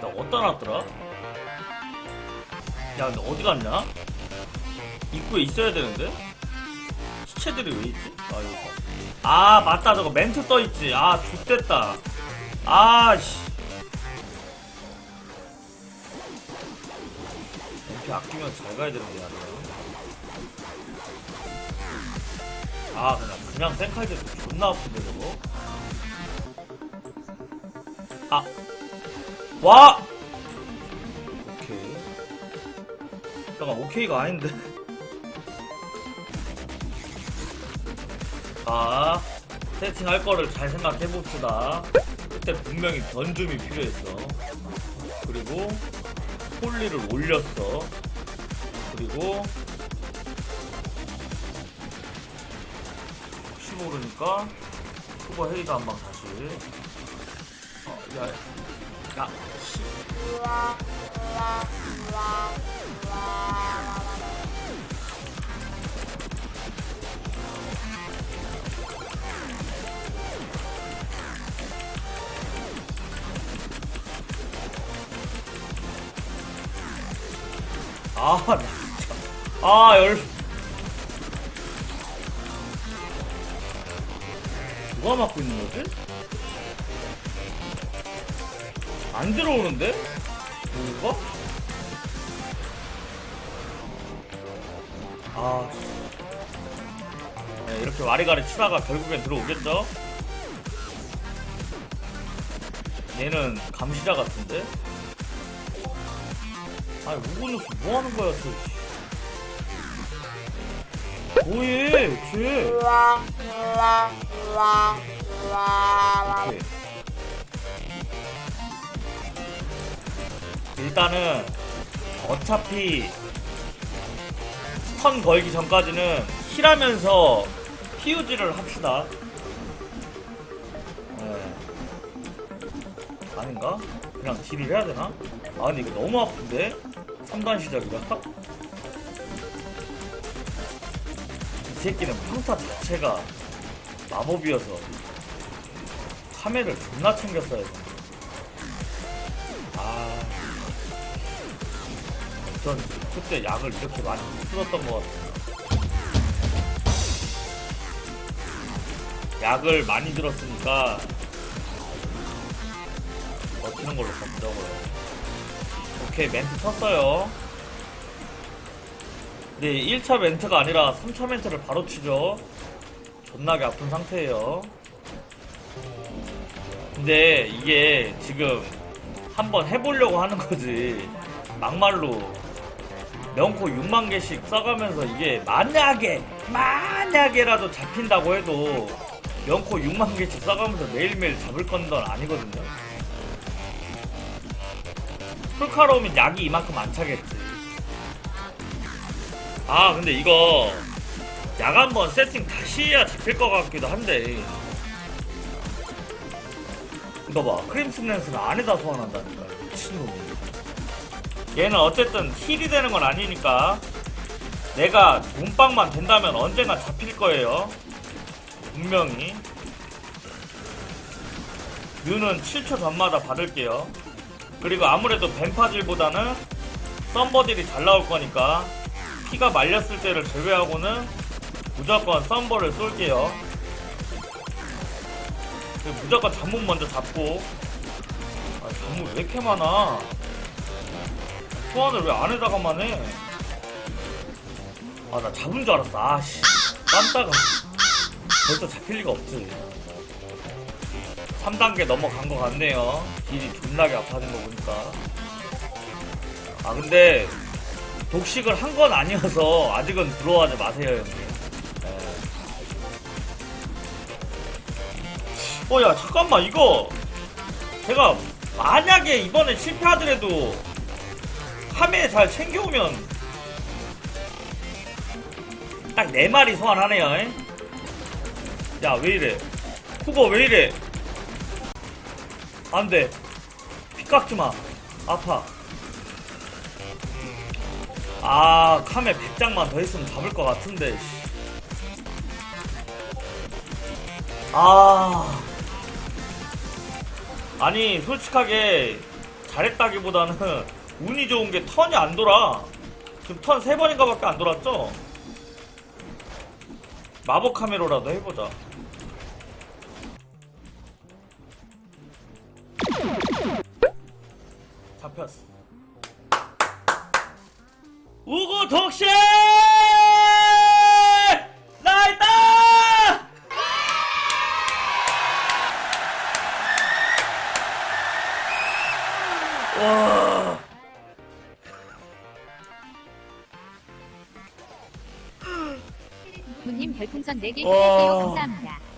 나 어디다 놨더라? 야 근데 어디 갔냐? 입구에 있어야 되는데? 시체들이 왜 있지? 아 봐. 아 맞다 저거 멘트 떠있지 아 X됐다 아 씨 멘트 아끼면서 잘 가야 되는데 아니야 아 그냥 그냥 생칼제도 존나 아픈데 저거 아 와! 오케이. 잠깐, 오케이가 아닌데. 자, 세팅할 거를 잘 생각해 봅시다. 그때 분명히 변줌이 필요했어. 그리고, 폴리를 올렸어. 그리고, 모르니까, 후보 헤이가 한방 다시. 어, 야, 야, 씨. 아. 아, 열. 누가 막고 있는 거지? 안 들어오는데? 뭐가? 아. 네, 이렇게 와리가리 치다가 결국엔 들어오겠죠? 얘는 감시자 같은데? 아니, 우고뉴스 뭐 하는 거야, 저. 씨. 뭐해, 쟤? 오케이. 일단은 어차피 스턴 걸기 전까지는 힐하면서 피우지를 합시다. 네. 아닌가? 그냥 딜을 해야 되나? 아 근데 이거 너무 아픈데? 3단 시작이라? 이 새끼는 평타 자체가 마법이어서 카메를 존나 챙겼어야 돼. 아. 전 그때 약을 이렇게 많이 못 들었던 것 같아요. 약을 많이 들었으니까 버티는 걸로 바꾸자고요. 오케이 멘트 쳤어요. 네 1차 멘트가 아니라 3차 멘트를 바로 치죠. 존나게 아픈 상태예요. 근데 이게 지금 한번 해보려고 하는 거지. 막말로 명코 6만 개씩 써가면서 이게 만약에 만약에라도 잡힌다고 해도 명코 6만 개씩 써가면서 매일매일 잡을 건 아니거든요. 풀카로우면 약이 이만큼 안 차겠지. 아 근데 이거 약 한번 세팅 다시 해야 잡힐 것 같기도 한데. 이거 봐 크림슨 렌스는 안에다 소환한다니까 미친놈이. 얘는 어쨌든 힐이 되는 건 아니니까 내가 몸빵만 된다면 언젠가 잡힐 거예요. 분명히. 뮤는 7초 전마다 받을게요. 그리고 아무래도 뱀파질보다는 썸버딜이 잘 나올 거니까 피가 말렸을 때를 제외하고는 무조건 썸버를 쏠게요. 무조건 잠문 먼저 잡고 아 잠문 왜 이렇게 많아 소환을 왜 안에다가만 해? 아, 나 잡은 줄 알았어. 아씨. 깜짝아. 벌써 잡힐 리가 없지. 3단계 넘어간 것 같네요. 딜이 존나게 아파진 거 보니까. 아, 근데, 독식을 한 건 아니어서 아직은 들어가지 마세요, 형님. 어, 야, 잠깐만, 이거. 제가 만약에 이번에 실패하더라도 카메 잘 챙겨오면 딱 네 마리 소환하네요. 야 왜 이래? 후보 왜 이래? 안돼. 피 깎지 마. 아파. 아 카메 100장만 더 있으면 잡을 것 같은데 씨. 아 아니 솔직하게 잘했다기보다는 운이 좋은 게 턴이 안 돌아. 지금 턴 세 번인가 밖에 안 돌았죠? 마법 카메로라도 해보자. 잡혔어. 우구 독실 와 부님 별풍선 4개 와. 해주세요. 감사합니다.